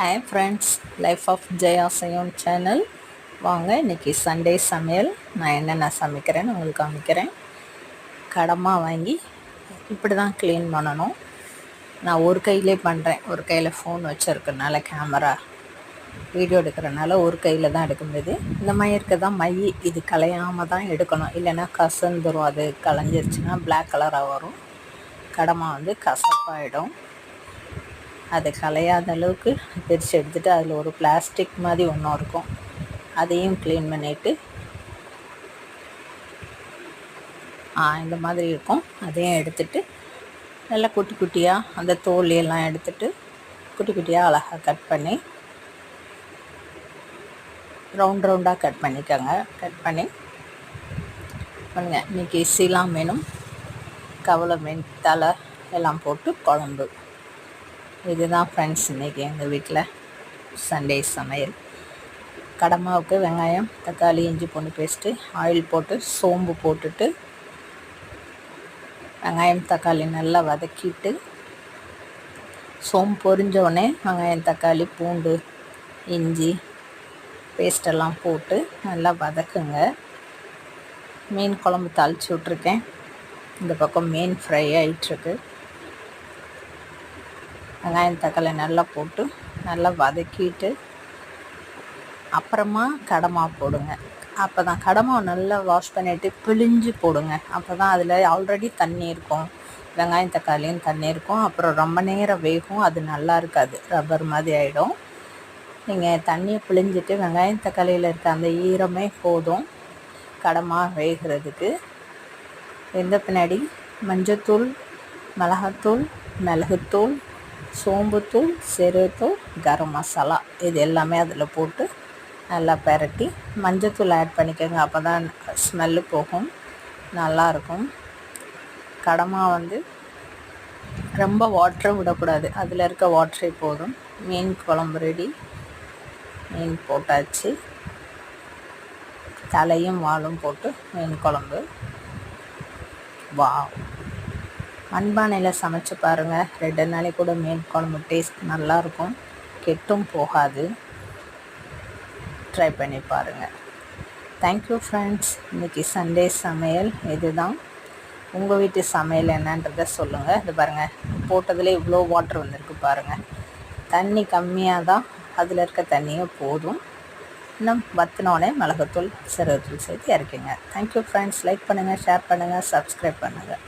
Hi friends life of Jaya சயோன் channel வாங்க இன்றைக்கி Sunday சமையல். நான் என்னென்ன சமைக்கிறேன்னு உங்களுக்கு காமிக்கிறேன். கடமாக வாங்கி இப்படி தான் க்ளீன் பண்ணணும். நான் ஒரு கையிலே பண்ணுறேன் ஒரு கையில் ஃபோன் வச்சுருக்கனால கேமரா வீடியோ எடுக்கிறனால ஒரு கையில் தான் எடுக்க முடியுது. இந்த மாதிரி இருக்க தான் மை இது கலையாமல் தான் எடுக்கணும். இல்லைன்னா கசந்துரும். அது கலைஞ்சிருச்சுன்னா பிளாக் கலராக வரும். கடமாக வந்து கசப்பாயிடும். அதை கலையாத அளவுக்கு பிரித்து எடுத்துகிட்டு அதில் ஒரு பிளாஸ்டிக் மாதிரி ஒன்றும் இருக்கும். அதையும் க்ளீன் பண்ணிவிட்டு இந்த மாதிரி இருக்கும். அதையும் எடுத்துட்டு நல்லா குட்டி குட்டியாக அந்த தோல் எல்லாம் எடுத்துட்டு குட்டி குட்டியாக அழகாக கட் பண்ணி ரவுண்ட் ரவுண்டாக கட் பண்ணிக்கோங்க. கட் பண்ணி பண்ணுங்கள் இன்றைக்கி சீலாம் மீனும் கவலை மீன் தலை எல்லாம் போட்டு குழம்பு. இதுதான் ஃப்ரெண்ட்ஸ் இன்றைக்கி எங்கள் வீட்டில் சண்டே சமையல். கடமாவுக்கு வெங்காயம் தக்காளி இஞ்சி பூண்டு பேஸ்ட்டு ஆயில் போட்டு சோம்பு போட்டுட்டு வெங்காயம் தக்காளி நல்லா வதக்கிட்டு சோம்பு பொரிஞ்சோடனே வெங்காயம் தக்காளி பூண்டு இஞ்சி பேஸ்டெல்லாம் போட்டு நல்லா வதக்குங்க. மீன் குழம்பு தாளித்து விட்ருக்கேன் இந்த பக்கம் மீன் ஃப்ரை ஆகிட்டுருக்கு வெங்காயம் தக்காளி நல்லா போட்டு நல்லா வதக்கிட்டு அப்புறமா கடமா போடுங்க. அப்போ தான் கடமாவை நல்லா வாஷ் பண்ணிவிட்டு பிழிஞ்சு போடுங்க. அப்போ தான் அதில் ஆல்ரெடி தண்ணி இருக்கும். வெங்காயம் தக்காளியும் தண்ணி இருக்கும். அப்புறம் ரொம்ப நேரம் வேகும். அது நல்லா இருக்காது. ரப்பர் மாதிரி ஆகிடும் நீங்கள் தண்ணியை பிழிஞ்சிட்டு வெங்காயம் தக்காளியில் இருக்க அந்த ஈரமே போதும். கடமா வேகிறதுக்கு. வெந்த பின்னாடி மஞ்சத்தூள் மிளகாத்தூள் மிளகுத்தூள் சோம்புத்தூள் சிறுத்தூள் கரம் மசாலா. இது எல்லாமே அதில் போட்டு நல்லா பெரட்டி மஞ்சத்தூள் ஆட் பண்ணிக்கோங்க. அப்போ தான் ஸ்மெல்லு போகும் நல்லாயிருக்கும் கடமா வந்து ரொம்ப வாட்டரை விடக்கூடாது. அதில் இருக்க வாட்டரே போதும். மீன் குழம்பு ரெடி மீன் போட்டாச்சு. தலையும் வாழும் போட்டு மீன் குழம்பு. வா மண்பானையில் சமைச்சு பாருங்கள் ரெண்டு நாளைக்கு கூட மீன் குழம்பு டேஸ்ட் நல்லாயிருக்கும் கெட்டும் போகாது. ட்ரை பண்ணி பாருங்கள் தேங்க்யூ ஃப்ரெண்ட்ஸ் இன்றைக்கி சண்டே சமையல் இதுதான். உங்கள் வீட்டு சமையல் என்னன்றதை சொல்லுங்கள் இது பாருங்கள் போட்டதில் இவ்வளோ வாட்டர் வந்திருக்கு பாருங்கள் தண்ணி கம்மியாக தான் அதில் இருக்க தண்ணியும் போதும். இன்னும் வத்தினோடனே மிளகுத்தூள் சிறுத்தூள் சேர்த்து இறக்குங்க. தேங்க்யூ ஃப்ரெண்ட்ஸ் லைக் பண்ணுங்கள் ஷேர் பண்ணுங்கள் சப்ஸ்கிரைப் பண்ணுங்கள்